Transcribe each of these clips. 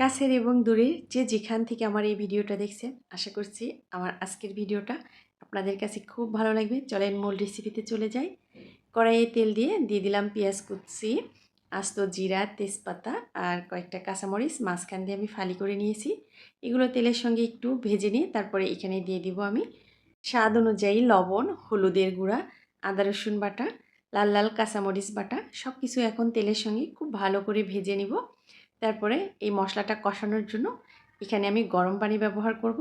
কাছের এবং দূরের যে যেখান থেকে আমার এই ভিডিওটা দেখছেন, আশা করছি আমার আজকের ভিডিওটা আপনাদের কাছে খুব ভালো লাগবে। চলেন মূল রেসিপিতে চলে যাই। কড়াইয়ে তেল দিয়ে দিয়ে দিলাম পেঁয়াজ কুচি, আস্ত জিরা, তেজপাতা আর কয়েকটা কাঁচামরিচ। মাঝখান দিয়ে আমি ফালি করে নিয়েছি। এগুলো তেলের সঙ্গে একটু ভেজে নিয়ে তারপরে এখানে দিয়ে দিব আমি স্বাদ অনুযায়ী লবণ, হলুদের গুঁড়া, আদা, রসুন বাটা, লাল লাল কাঁচামরিচ বাটা। সব কিছু এখন তেলের সঙ্গে খুব ভালো করে ভেজে নিব। তারপরে এই মশলাটা কষানোর জন্য এখানে আমি গরম পানি ব্যবহার করব।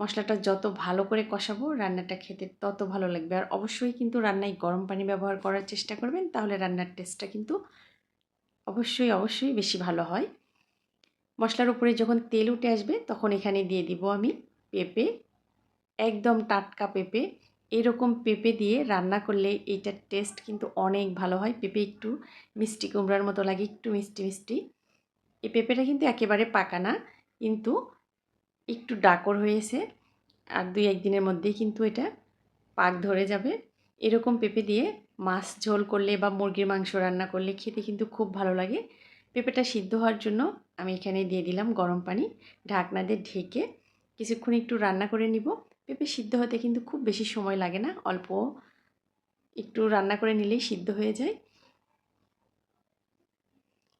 মশলাটা যত ভালো করে কষাবো রান্নাটা খেতে তত ভালো লাগবে। আর অবশ্যই কিন্তু রান্নায় গরম পানি ব্যবহার করার চেষ্টা করবেন, তাহলে রান্নার টেস্টটা কিন্তু অবশ্যই অবশ্যই বেশি ভালো হয়। মশলার উপরে যখন তেল উঠে আসবে তখন এখানে দিয়ে দিব আমি পেঁপে, একদম টাটকা পেঁপে। এরকম পেঁপে দিয়ে রান্না করলে এইটার টেস্ট কিন্তু অনেক ভালো হয়। পেঁপে একটু মিষ্টি কুমড়ার মতো লাগে, একটু মিষ্টি মিষ্টি। এই পেঁপেটা কিন্তু একেবারে পাকা না, কিন্তু একটু ডাকর হয়েছে আর দুই একদিনের মধ্যেই কিন্তু এটা পাক ধরে যাবে। এরকম পেঁপে দিয়ে মাছ ঝোল করলে বা মুরগির মাংস রান্না করলে খেতে কিন্তু খুব ভালো লাগে। পেঁপেটা সিদ্ধ হওয়ার জন্য আমি এখানে দিয়ে দিলাম গরম পানি, ঢাকনা দিয়ে ঢেকে কিছুক্ষণ একটু রান্না করে নিব। পেঁপে সিদ্ধ হতে কিন্তু খুব বেশি সময় লাগে না, অল্প একটু রান্না করে নিলেই সিদ্ধ হয়ে যায়।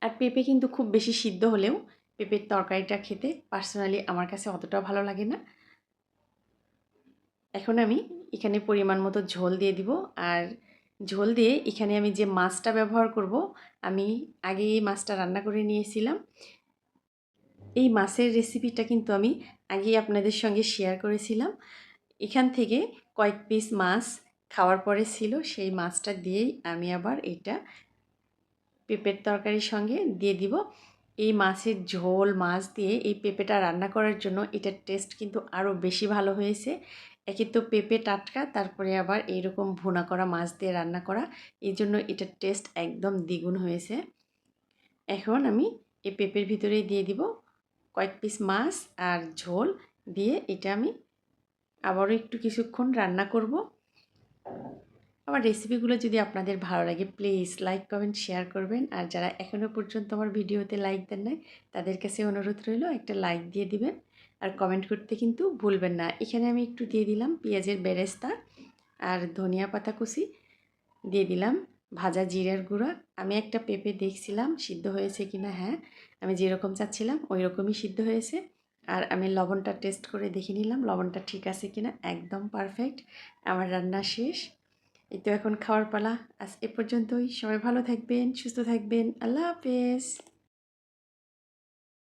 আর পেঁপে কিন্তু খুব বেশি সিদ্ধ হলেও পেঁপের তরকারিটা খেতে পার্সোনালি আমার কাছে অতটা ভালো লাগে না। এখন আমি এখানে পরিমাণ মতো ঝোল দিয়ে দিব আর ঝোল দিয়ে এখানে আমি যে মাছটা ব্যবহার করব, আমি আগে এই মাছটা রান্না করে নিয়েছিলাম। এই মাছের রেসিপিটা কিন্তু আমি আগেই আপনাদের সঙ্গে শেয়ার করেছিলাম। এখান থেকে কয়েক পিস মাছ খাওয়ার পরে ছিল, সেই মাছটা দিয়েই আমি আবার এটা পেঁপের তরকারির সঙ্গে দিয়ে দিব। এই মাছের ঝোল, মাছ দিয়ে এই পেঁপেটা রান্না করার জন্য এটার টেস্ট কিন্তু আরও বেশি ভালো হয়েছে। একে তো পেঁপে টাটকা, তারপরে আবার এইরকম ভুনা করা মাছ দিয়ে রান্না করা, এই জন্য এটার টেস্ট একদম দ্বিগুণ হয়েছে। এখন আমি এই পেঁপের ভিতরে দিয়ে দিব কয়েক পিস মাছ আর ঝোল, দিয়ে এটা আমি আবারও একটু কিছুক্ষণ রান্না করব। আমার রেসিপিগুলো যদি আপনাদের ভালো লাগে প্লিজ লাইক কমেন্ট শেয়ার করবেন। আর যারা এখনও পর্যন্ত আমার ভিডিওতে লাইক দেন নাই, তাদের কাছে অনুরোধ রইল একটা লাইক দিয়ে দিবেন। আর কমেন্ট করতে কিন্তু ভুলবেন না। এখানে আমি একটু দিয়ে দিলাম পেঁয়াজের বেরেস্তা আর ধনিয়া পাতা কুচি। দিয়ে দিলাম ভাজা জিরার গুঁড়া। আমি একটা পেঁপে দেখছিলাম, সিদ্ধ হয়েছে কিনা? হ্যাঁ আমি যেরকম চাচ্ছিলাম ওই রকমই সিদ্ধ হয়েছে। আর আমি লবণটা টেস্ট করে দেখে নিলাম, লবণটা ঠিক আছে কিনা? একদম পারফেক্ট আমার রান্না শেষ। এই তো এখন খাওয়ার পালা। আজ এ পর্যন্তই। সবাই ভালো থাকবেন, সুস্থ থাকবেন। আল্লাহ হাফেজ।